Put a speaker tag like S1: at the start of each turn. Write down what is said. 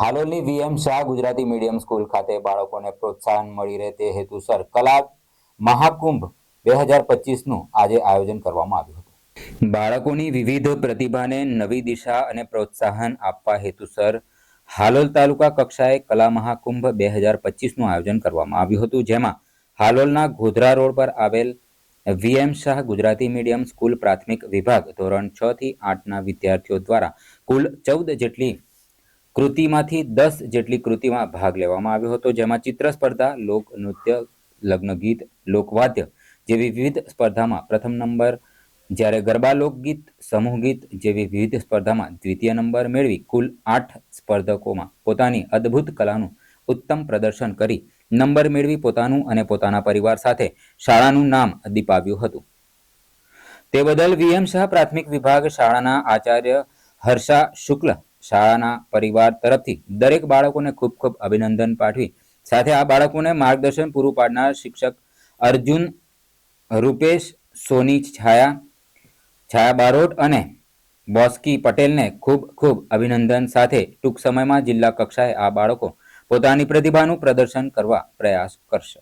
S1: હાલોલની V M Shah Gujarati medium school ખાતે બાળકોને પ્રોત્સાહન મળી રહે તે હેતુસર કલા મહાકુંભ બે હજાર પચીસનું આજે આયોજન કરવામાં આવ્યું હતું. બાળકોની વિવિધ પ્રતિભાને નવી દિશા અને પ્રોત્સાહન આપવા હેતુસર હાલોલ તાલુકા કક્ષાએ કલા મહાકુંભ બે હજાર પચીસનું આયોજન કરવામાં આવ્યું હતું, જેમાં હાલોલના ગોધરા રોડ પર આવેલ V M Shah Gujarati medium school પ્રાથમિક વિભાગ ધોરણ છ થી આઠના વિદ્યાર્થીઓ દ્વારા કુલ ચૌદ જેટલી કૃતિમાંથી દસ જેટલી કૃતિમાં ભાગ લેવામાં આવ્યો હતો, જેમાં ચિત્ર સ્પર્ધા, લોક નૃત્ય, લગ્ન ગીત, લોકવાદ્ય જેવી વિવિધ સ્પર્ધામાં પ્રથમ નંબર, જ્યારે ગરબા લોકગીત સમૂહ ગીત જેવી વિવિધ સ્પર્ધામાં દ્વિતીય નંબર મેળવી કુલ આઠ સ્પર્ધકોમાં પોતાની અદ્ભુત કલાનું ઉત્તમ પ્રદર્શન કરી નંબર મેળવી પોતાનું અને પોતાના પરિવાર સાથે શાળાનું નામ દીપાવ્યું હતું. તે બદલ વીએમ શાહ પ્રાથમિક વિભાગ શાળાના આચાર્ય હર્ષા શુક્લ શાળાના પરિવાર તરફથી દરેક બાળકોને ખૂબ ખૂબ અભિનંદન પાઠવી. સાથે આ બાળકોને માર્ગદર્શન પૂરું પાડનાર શિક્ષક અર્જુન, રૂપેશ, સોની છાયા છાયા બારોટ અને બોસ્કી પટેલને ખૂબ ખૂબ અભિનંદન. સાથે ટૂંક સમયમાં જિલ્લા કક્ષાએ આ બાળકો પોતાની પ્રતિભાનું પ્રદર્શન કરવા પ્રયાસ કરશે.